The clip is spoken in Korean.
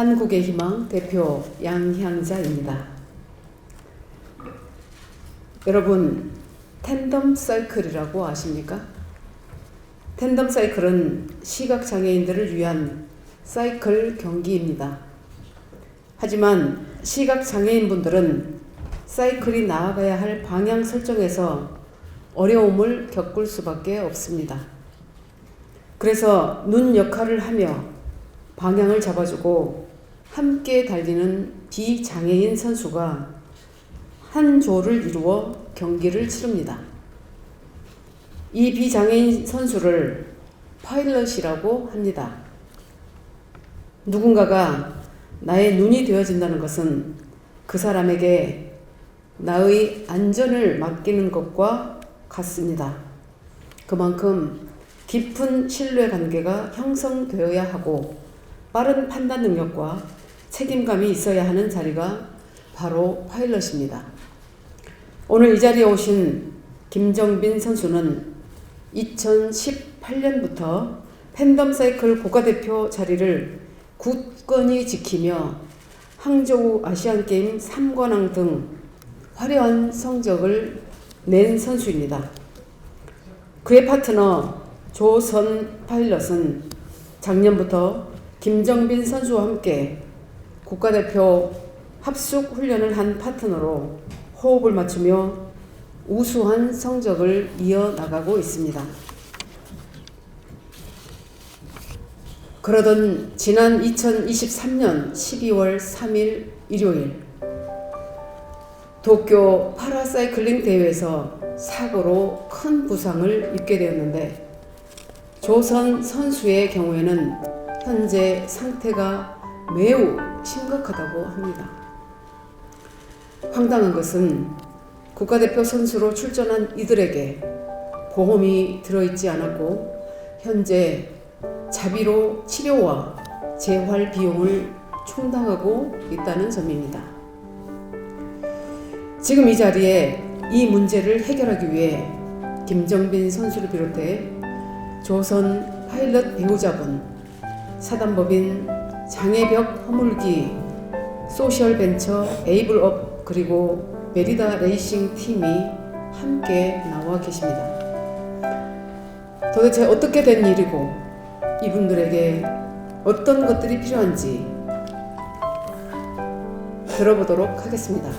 한국의 희망 대표 양향자입니다. 여러분, 텐덤 사이클이라고 아십니까? 텐덤 사이클은 시각 장애인들을 위한 사이클 경기입니다. 하지만 시각 장애인분들은 사이클이 나아가야 할 방향 설정에서 어려움을 겪을 수밖에 없습니다. 그래서 눈 역할을 하며 방향을 잡아주고 함께 달리는 비장애인 선수가 한 조를 이루어 경기를 치릅니다. 이 비장애인 선수를 파일럿이라고 합니다. 누군가가 나의 눈이 되어진다는 것은 그 사람에게 나의 안전을 맡기는 것과 같습니다. 그만큼 깊은 신뢰 관계가 형성되어야 하고 빠른 판단 능력과 책임감이 있어야 하는 자리가 바로 파일럿입니다. 오늘 이 자리에 오신 김정빈 선수는 2018년부터 팬덤 사이클 국가대표 자리를 굳건히 지키며 항저우 아시안게임 3관왕 등 화려한 성적을 낸 선수입니다. 그의 파트너 조선 파일럿은 작년부터 김정빈 선수와 함께 국가대표 합숙 훈련을 한 파트너로 호흡을 맞추며 우수한 성적을 이어나가고 있습니다. 그러던 지난 2023년 12월 3일 일요일 도쿄 파라사이클링 대회에서 사고로 큰 부상을 입게 되었는데 조선 선수의 경우에는 현재 상태가 매우 심각하다고 합니다. 황당한 것은 국가대표 선수로 출전한 이들에게 보험이 들어있지 않았고 현재 자비로 치료와 재활 비용을 충당하고 있다는 점입니다. 지금 이 자리에 이 문제를 해결하기 위해 김정빈 선수를 비롯해 조선 파일럿 배우자분, 사단법인 장애벽 허물기, 소셜벤처 에이블업 그리고 메리다 레이싱 팀이 함께 나와 계십니다. 도대체 어떻게 된 일이고 이분들에게 어떤 것들이 필요한지 들어보도록 하겠습니다.